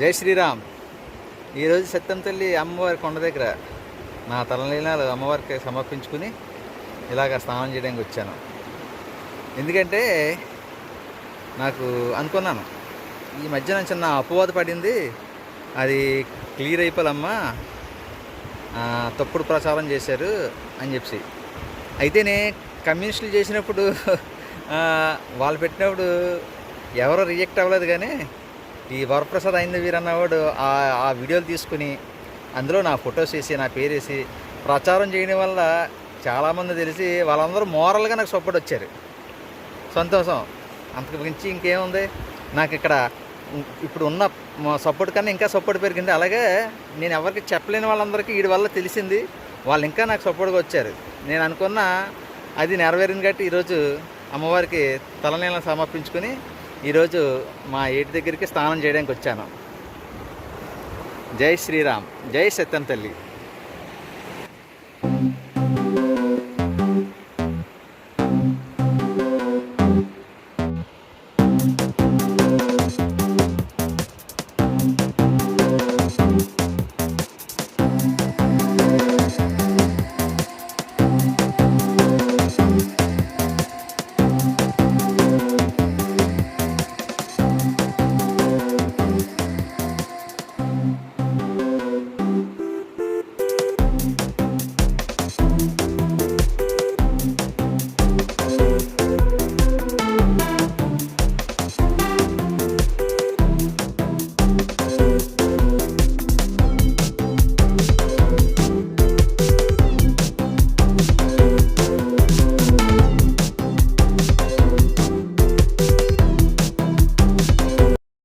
జై శ్రీరామ్. ఈరోజు సత్యం తల్లి అమ్మవారి కొండ దగ్గర నా తలనీలాలు అమ్మవారికి సమర్పించుకుని ఇలాగ స్నానం చేయడానికి వచ్చాను. ఎందుకంటే నాకు అనుకున్నాను ఈ మధ్యన చిన్న అపవాద పడింది అది క్లియర్ అయిపోలమ్మా తప్పుడు ప్రచారం చేశారు అని చెప్పి. అయితేనే కమ్యూనిస్టులు చేసినప్పుడు వాళ్ళు పెట్టినప్పుడు ఎవరో రిజెక్ట్ అవ్వలేదు కానీ ఈ వరప్రసాద్ అయింది వీరన్నవాడు ఆ ఆ వీడియోలు తీసుకుని అందులో నా ఫొటోస్ వేసి నా పేరేసి ప్రచారం చేయడం వల్ల చాలామంది తెలిసి వాళ్ళందరూ మోరల్గా నాకు సపోర్ట్ వచ్చారు. సంతోషం. అంతకు మించి ఇంకేముంది? నాకు ఇక్కడ ఇప్పుడు ఉన్న సపోర్ట్ కన్నా ఇంకా సపోర్ట్ పెరిగింది. అలాగే నేను ఎవరికి చెప్పలేని వాళ్ళందరికీ వీడి వల్ల తెలిసింది. వాళ్ళు ఇంకా నాకు సపోర్ట్గా వచ్చారు. నేను అనుకున్న అది నెరవేరింది కాబట్టి ఈరోజు అమ్మవారికి తలనీళ్ళని సమర్పించుకొని ఈరోజు మా ఏటి దగ్గరికి స్నానం చేయడానికి వచ్చాను. జై శ్రీరామ్ జై సత్యం తల్లి.